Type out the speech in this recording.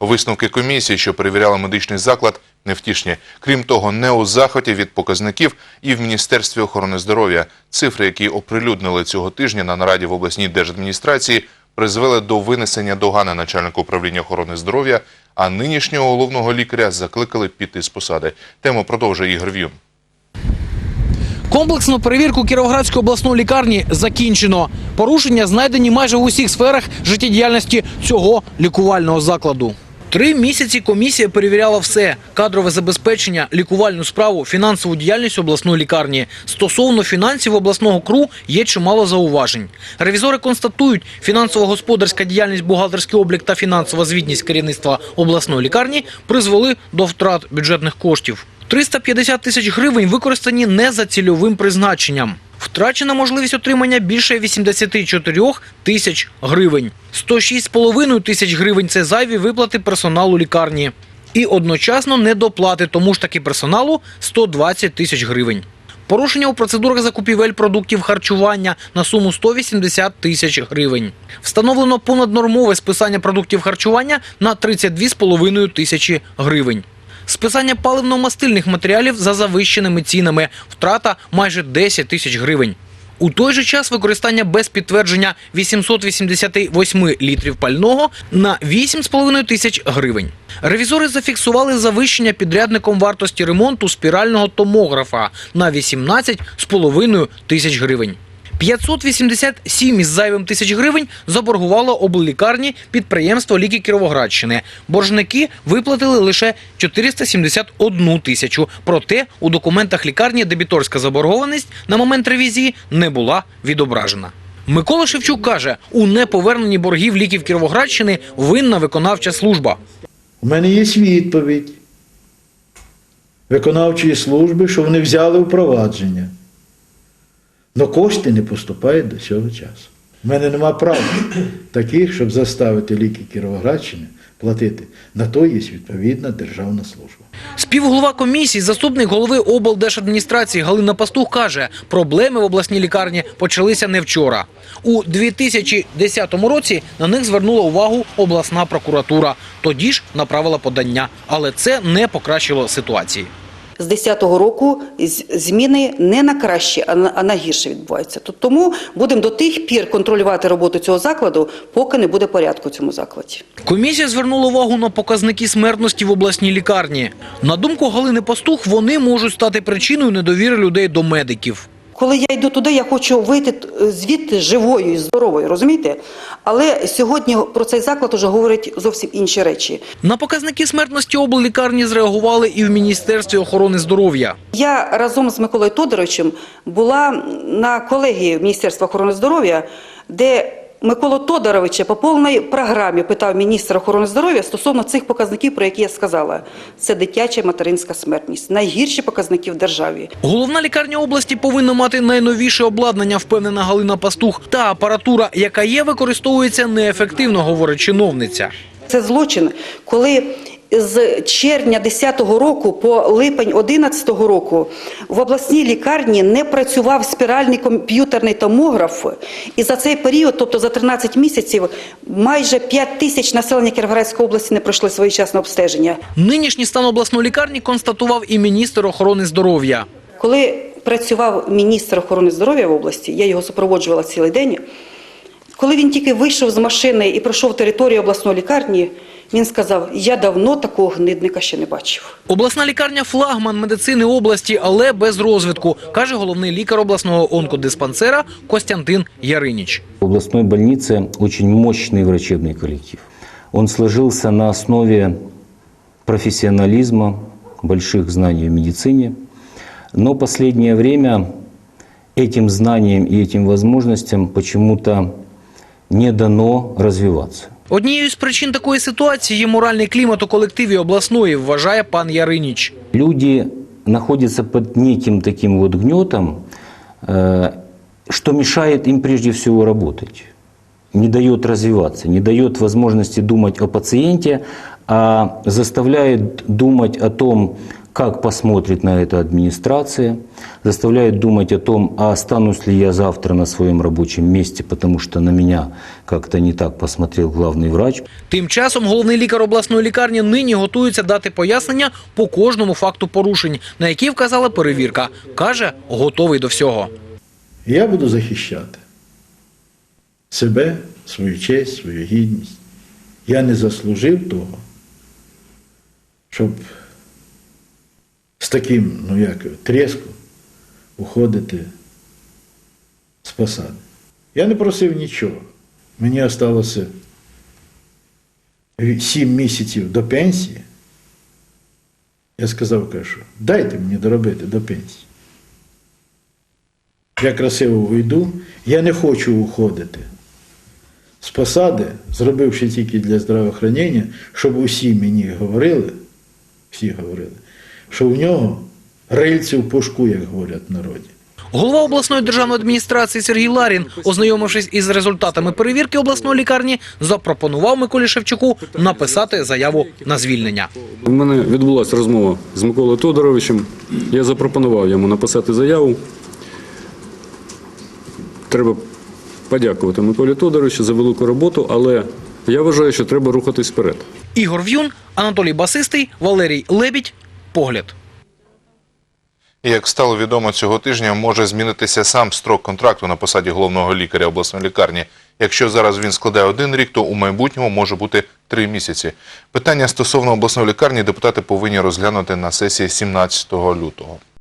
Висновки комісії, що перевіряла медичний заклад, невтішні. Крім того, не у захваті від показників і в Міністерстві охорони здоров'я. Цифри, які оприлюднили цього тижня на нараді в обласній держадміністрації, призвели до винесення догани начальника управління охорони здоров'я, а нинішнього головного лікаря закликали піти з посади. Тему продовжує Ігор В'юн. Комплексну перевірку Кіровоградської обласної лікарні закінчено. Порушення знайдені майже в усіх сферах життєдіяльності цього лікувального закладу. Три місяці комісія перевіряла все: кадрове забезпечення, лікувальну справу, фінансову діяльність обласної лікарні. Стосовно фінансів обласного КРУ є чимало зауважень. Ревізори констатують, фінансово-господарська діяльність, бухгалтерський облік та фінансова звітність керівництва обласної лікарні призвели до втрат бюджетних коштів. 350 тисяч гривень використані не за цільовим призначенням. Втрачена можливість отримання більше 84 тисяч гривень. 106,5 тисяч гривень – це зайві виплати персоналу лікарні. І одночасно недоплати тому ж таки персоналу 120 тисяч гривень. Порушення у процедурах закупівель продуктів харчування на суму 180 тисяч гривень. Встановлено понаднормове списання продуктів харчування на 32,5 тисячі гривень. Списання паливно-мастильних матеріалів за завищеними цінами. Втрата майже 10 тисяч гривень. У той же час використання без підтвердження 888 літрів пального на 8,5 тисяч гривень. Ревізори зафіксували завищення підрядником вартості ремонту спірального томографа на 18,5 тисяч гривень. 587 із зайвим тисяч гривень заборгувало обллікарні підприємство Ліки Кіровоградщини. Боржники виплатили лише 471 тисячу. Проте у документах лікарні дебіторська заборгованість на момент ревізії не була відображена. Микола Шевчук каже, у неповерненні боргів ліків Кіровоградщини винна виконавча служба. У мене є відповідь виконавчої служби, що вони взяли у провадження. Но кошти не поступають до цього часу. У мене нема права таких, щоб заставити ліки Кіровоградщини платити. На то є відповідна державна служба. Співголова комісії, заступник голови облдержадміністрації Галина Пастух каже, проблеми в обласній лікарні почалися не вчора. У 2010 році на них звернула увагу обласна прокуратура. Тоді ж направила подання, але це не покращило ситуації. З 10-го року зміни не на краще, а на, гірше відбуваються. Тому будемо до тих пір контролювати роботу цього закладу, поки не буде порядку в цьому закладі. Комісія звернула увагу на показники смертності в обласній лікарні. На думку Галини Пастух, вони можуть стати причиною недовіри людей до медиків. Коли я йду туди, я хочу вийти е, звідти живою і здоровою, розумієте? Але сьогодні про цей заклад уже говорять зовсім інші речі. На показники смертності облікарні зреагували і в Міністерстві охорони здоров'я. Я разом з Миколою Тодоровичем була на колегії Міністерства охорони здоров'я, де Микола Тодоровича по повній програмі питав міністр охорони здоров'я стосовно цих показників, про які я сказала. Це дитяча материнська смертність. Найгірші показники в державі. Головна лікарня області повинна мати найновіше обладнання, впевнена Галина Пастух. Та апаратура, яка є, використовується неефективно, говорить чиновниця. Це злочин, коли з червня 10-го року по липень 11-го року в обласній лікарні не працював спіральний комп'ютерний томограф. І за цей період, тобто за 13 місяців, майже 5 тисяч населення Кіровоградської області не пройшли своєчасне обстеження. Нині стан обласної лікарні констатував і міністр охорони здоров'я. Коли працював міністр охорони здоров'я в області, я його супроводжувала цілий день. Коли він тільки вийшов з машини і пройшов територію обласної лікарні, він сказав: Я давно такого гнидника ще не бачив. Обласна лікарня флагман медицини області, але без розвитку, каже головний лікар обласного онкодиспансера Костянтин Яриніч. В областной больнице очень мощный врачебный коллектив. Он сложился на основе профессионализма, больших знаний в медицине. Но последнее время этим знаниям и этим возможностям почему-то не дано развиваться. Однією з причин такої ситуації є моральний клімат у колективі обласної, вважає пан Яриніч. Люди находятся под неким таким вот гнетом, э, что мешает им прежде всего работать, не дает развиваться, не дает возможности думать о пациенте, а заставляет думать о том, как посмотрит на это администрация, заставляет думать о том, а останусь ли я завтра на своем рабочем месте, потому что на меня как-то не так посмотрел главный врач. Тим часом головний лікар обласної лікарні нині готується дати пояснення по кожному факту порушень, на які вказала перевірка. Каже, готовий до всього. Я буду захищати себе, свою честь, свою гідність. Я не заслужив того, щоб таким, ну як, треском уходити з посади. Я не просив нічого. Мені залишилося сім місяців до пенсії. Я сказав, кажу, дайте мені доробити до пенсії. Я красиво уйду, я не хочу уходити з посади, зробивши тільки для здравоохранення, щоб усі мені говорили, всі говорили, що в нього рильці в пушку, як говорять в народі. Голова обласної державної адміністрації Сергій Ларін, ознайомившись із результатами перевірки обласної лікарні, запропонував Миколі Шевчуку написати заяву на звільнення. У мене відбулася розмова з Миколою Тодоровичем. Я запропонував йому написати заяву. Треба подякувати Миколі Тодоровичу за велику роботу, але я вважаю, що треба рухатись вперед. Ігор В'юн, Анатолій Басистий, Валерій Лебідь. Погляд. Як стало відомо цього тижня, може змінитися сам строк контракту на посаді головного лікаря обласної лікарні. Якщо зараз він складає один рік, то у майбутньому може бути три місяці. Питання стосовно обласної лікарні депутати повинні розглянути на сесії 17 лютого.